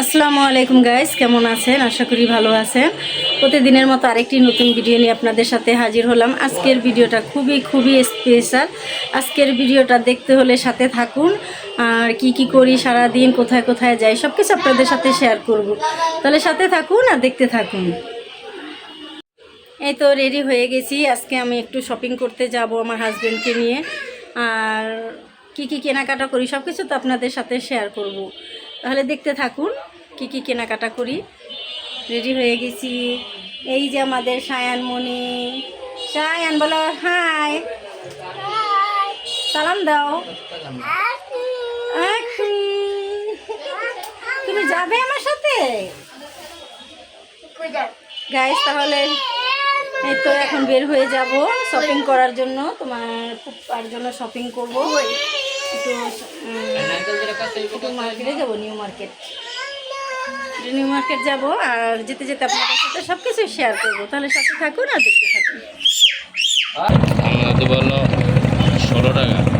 আসসালামু আলাইকুম গাইস কেমন আছেন? আশা করি ভালো আছেন। প্রতিদিনের মতো আরেকটি নতুন ভিডিও নিয়ে আপনাদের সাথে হাজির হলাম। আজকের ভিডিওটা খুবই খুবই স্পেশাল আজকের ভিডিওটা দেখতে হলে সাথে থাকুন। আর কি কি করি সারা দিন কোথায় কোথায় যাই সব কিছু আপনাদের সাথে শেয়ার করব। তাহলে সাথে থাকুন আর দেখতে থাকুন। এই তো রেডি হয়ে গেছি। আজকে আমি একটু শপিং করতে যাব আমার হাজব্যান্ডকে নিয়ে। আর কি কি কেনাকাটা করি সব কিছু তো আপনাদের সাথে শেয়ার করব। তাহলে দেখতে থাকুন কি কি কেনাকাটা করি। রেডি হয়ে গেছি। এই যে আমাদের সায়ানমণি সায়ান, বলো হাই সালাম দাও। তুমি যাবে আমার সাথে? গাইস তাহলে এই তো এখন বের হয়ে যাব শপিং করার জন্য। তোমার আর জন্য শপিং করব। মার্কেটে যাব নিউ মার্কেট নিউ মার্কেট যাব, আর যেতে যেতে আপনাদের সাথে সব কিছু শেয়ার করব। তাহলে সাথে থাকুন আর দেখতে থাকুন। ষোলো টাকা।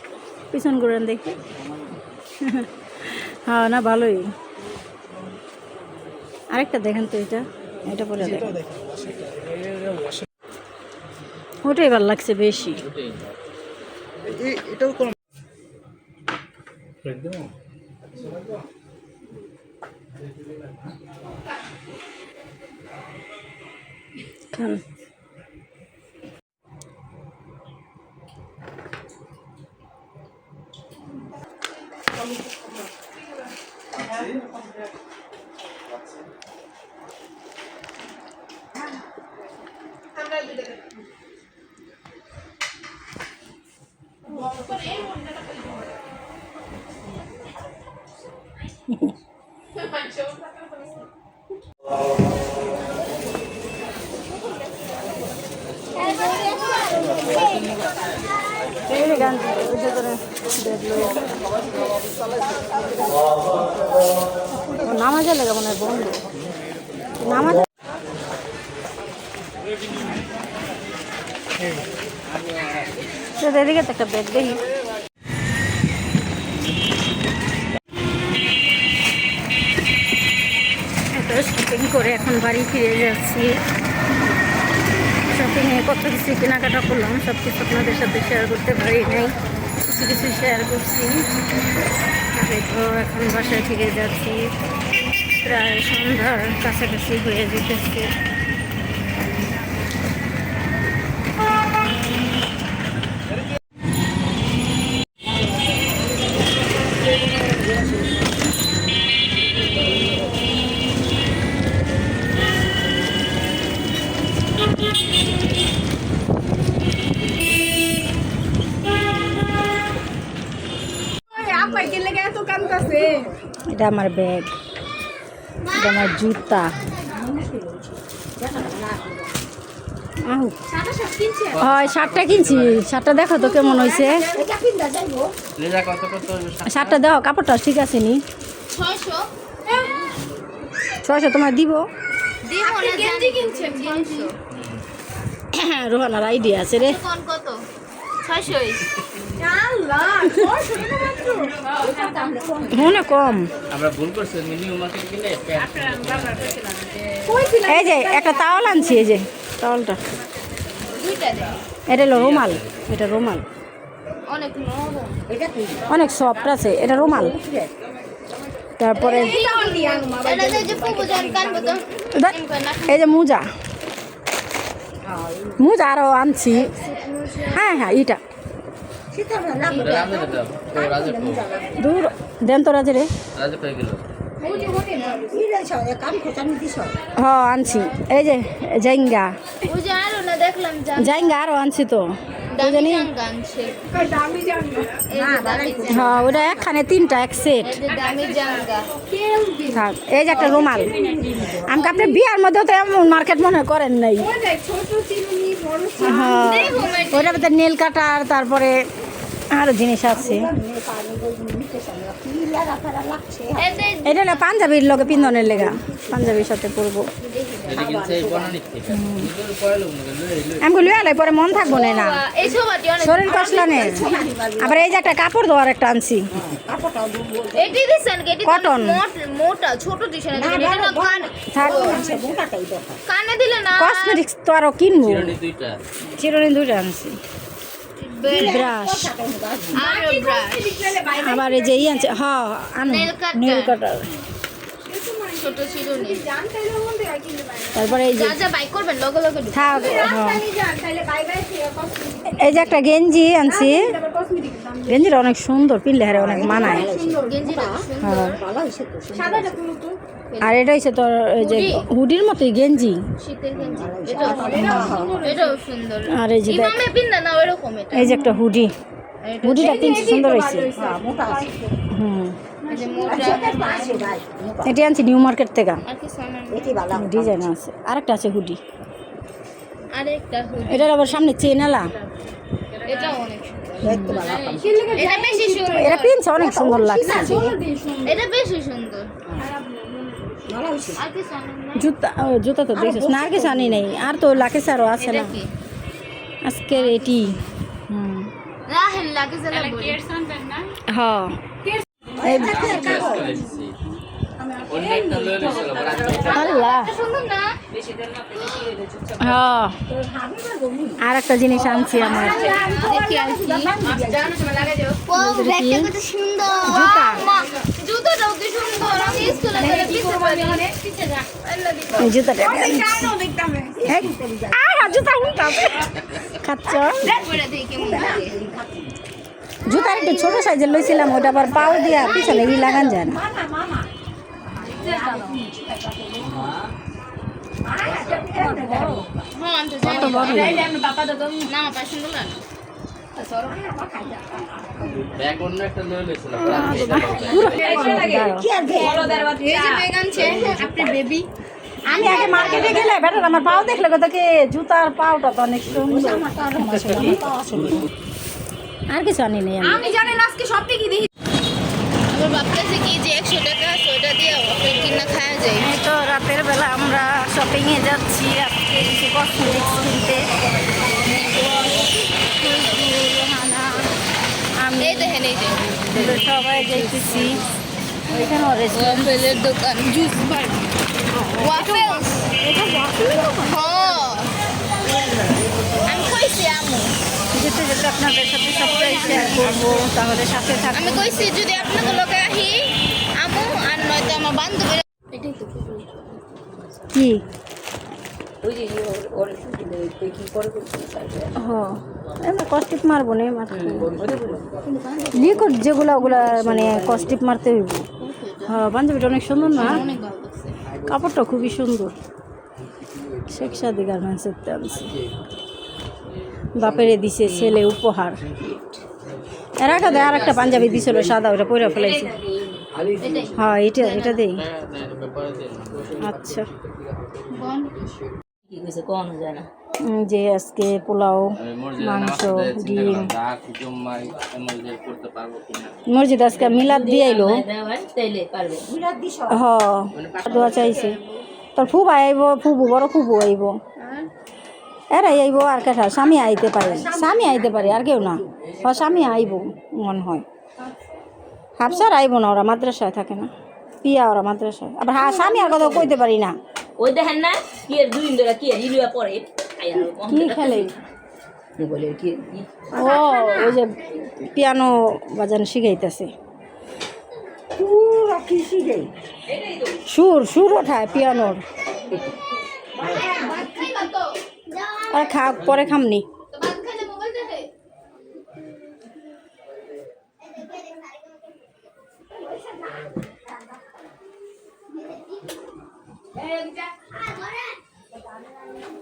পিছন ঘুরেন দেখি। হ্যাঁ না ভালোই। আরেকটা দেখেন তো এটা। এটা পরে দেখেন। ওটাই ভালো লাগছে বেশি। এটাও কোন খান। গান লাগে মনে হয় বন্ধ? নামাজ এদিকে তো একটা ব্যাগ দেখি শপিং করে এখন বাড়ি ফিরে যাচ্ছি। শপিংয়ে কত কিছু কেনাকাটা করলাম সব কিছু আপনাদের সাথে শেয়ার করতে পারি নাই কিছু কিছু শেয়ার করছি তো এখন বাসায় ফিরে যাচ্ছি প্রায় সন্ধ্যার কাছাকাছি হয়ে যেতেছে এটা আমার ব্যাগ এটা আমার জুতা। হয়, শার্টটা কিনছি। শার্টটা দেখো তো কেমন হয়েছে শার্টটা দেখো কাপড়টা ঠিক আছে নি। ছয়শো ছয়শো তোমার দিব। রোহানার আইডিয়া আছে রে। কত? ছয়শোই। মনে কম। এই যে একটা তাওয়াল আনছি এই যে তাওয়ালটা। এটা হলো রুমাল এটা রুমাল। অনেক সফট আছে এটা রুমাল। তারপরে এটা এই যে মোজা। মোজা আরও আনছি। হ্যাঁ হ্যাঁ কো দূর দেন তো রাজে রে হ আনছি। এই যে জাইঙ্গা। আরও জাইঙ্গা আরও আনছি তো। হ্যাঁ ওটা একখানে তিনটা এক সেট এই যে থাক এই যে একটা রুমাল। আমাকে আপনি বিয়ার মধ্যেও তো এমন মার্কেট মনে করেন নাই। হ্যাঁ মধ্যে নীল কাটার তারপরে আরও জিনিস আছে। এটা হলো পাঞ্জাবির লগে পিন্ধনের লেগা। পাঞ্জাবির সাথে পরবো। আমি বলি আলাই পরে মন থাকব না না। এই সবাটি অনেক আবার এই যে একটা কাপড় দেওয়ার একটা আনছি। কটন দিছেন এটি Cotton। মোটা ছোট দিছেন এটা না কান থাক। কানে দিলে না। কসমেটিক্স তো আরও কিনবো। চিরুনি দুইটা আনছি। ব্রাশ আর ব্রাশ আবার এই যে ই আনছে হ আনো কাটার ছোট তারপরে এই যে যা যা বাই করবেন লগে লগে ঢুক। থাক হ্যাঁ। এই যে একটা গেঞ্জি আনছি। গেঞ্জিটা অনেক সুন্দর পিনলে হারে অনেক মানায়। হ্যাঁ। আর এটা হচ্ছে তোর এই যে হুডির মতোই গেঞ্জি। শীতের গেঞ্জি। এটাও এটাও সুন্দর। আর এই যে এই যে একটা হুডি। এটা হুডিটা কিনছি সুন্দর হয়েছে হুম। এটি আনছি নিউ মার্কেট থেকে। আর কি সামান ডিজাইন আছে। আরেকটা আছে হুডি। এটার আবার সামনে চেন এলা অনেক সুন্দর। এটা বেশি পিনছে অনেক সুন্দর লাগছে। এটা বেশি সুন্দর। জুতা জুতা তো দেখছিস। না আর কিছু আনি নেই। আর তো লাকেশ আরও আছে না। আজকের এটি। হ্যাঁ আর একটা জিনিস আনছি আমার। জুতা। মা, জুতোটাও কি সুন্দর আমি স্কুলে করে পিছে পারি পিছে যা। আল্লাহ দিতে এই জুতাটা এই, আহ, জুতা উল্টা। খাচ্ছ? পরে দেখি কেমন লাগে। জুতা একটু ছোট সাইজের লইছিলাম ওটা আবার পাও দিয়া পিছনে ই লাগান যায় না। তো জানি কত বড়? না পায়ে সুন্দর লাগে ব্যাগ অন্য আমি আগে মার্কেটে গেলে বেটার আমার পাও দেখলে কথা কি জুতার পাওটা তো অনেক আর কিছু আনি নেই আমি। আমি জানেন আজকে সব থেকে দেখি আমার ভাবতেছে কি যে একশো টাকা ওটা দিয়ে ওকে কিনা খাওয়া যায়। এই তো রাতের বেলা আমরা শপিংয়ে যাচ্ছি আজকে কিছু কসমেটিক্স কিনতে। এই দেখেন এই যে সবাই যাইতেছি ওইখানে রেস্টুরেন্ট ওয়াফেলের দোকান। জুস বার ওয়াফেলস হ্যাঁ আমি কইছি আমু যেতে যেতে আপনাদের সাথে সবটাই শেয়ার করব তাহলে সাথে থাকবে আমি কইছি যদি আপনাকে লোকে আহি আমু আর নয়তো আমার বান্ধবীরা এটাই তো কি? হ্যাঁ কস্টিপ মারবো না লিকুইড যেগুলো ওগুলা মানে কস্টিপ মারতে হইব। হ্যাঁ পাঞ্জাবিটা অনেক সুন্দর না? কাপড়টা খুবই সুন্দর। শেখ সাদি গার্মেন্টসের আনছি বাপেরে দিছে ছেলে উপহার। এর আগে দেয় আর একটা পাঞ্জাবি দিছিল সাদা ওটা পরে ফেলাইছে। হ্যাঁ এটা এটা দেই। আচ্ছা। কি কইছে কোন যায় না। যে আজকে পোলাও মাংস ডিম। মসজিদে করতে পারব কিনা মসজিদ আজকে মিলাদ দিয়ে আইলো। তাইলে হ দোয়া চাইছে। তোর ফুব আইব ফুবু বড় ফুবু আইব। এরাই আইব আর কেটা স্বামী আইতে পারে। স্বামী আইতে পারে আর কেউ না। হ স্বামী আইব মনে হয়। হাফসার আইব না ওরা মাদ্রাসায় থাকে না। পিয়া ওরা মাদ্রাসায়। আবার হ্যাঁ স্বামী আর কথা কইতে পারি না। ওই দেখেন না কি দুই দিন ধরে কি পরে। কি খেলে? বলে কি? ও ওই যে পিয়ানো বাজানো শিখাইতেছে। সুর সুর ওঠায় পিয়ানোর। আর খা পরে খামনি।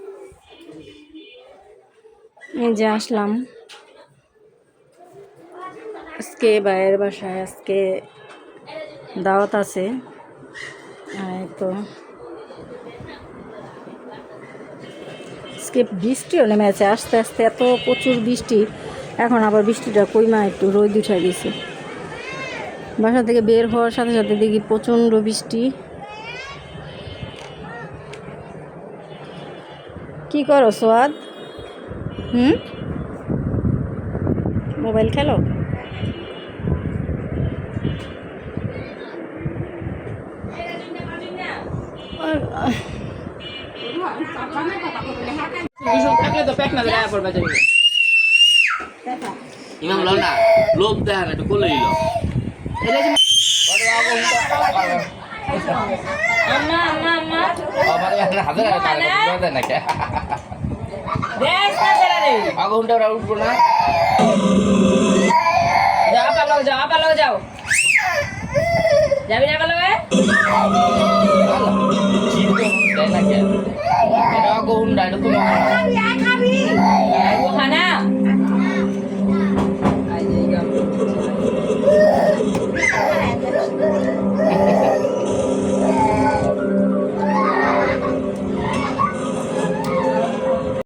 এই যে আসলাম। আজকে বাইরের বাসায়, আজকে দাওয়াত আছে। তো আজকে বৃষ্টিও নেমে আছে আস্তে আস্তে এত প্রচুর বৃষ্টি, এখন আবার বৃষ্টিটা কইমা একটু রোদ উঠে গেছে বাসা থেকে বের হওয়ার সাথে সাথে দেখি প্রচণ্ড বৃষ্টি। কি করো সোয়াদ হুম? মোবাইল খেলো? ইমাম লো না লোভ দেয় না, একটু কোলে দিল আম্মা আম্মা আম্মা। হাজার টাকা দেয় না কে দেখ না জরা রে আগে ঘণ্টা ওরা উঠবো না? যাও পালাও যাও পালাও যাও। যাবি না পালাও দেয় না কে এটা আগে ঘণ্টা এটা তো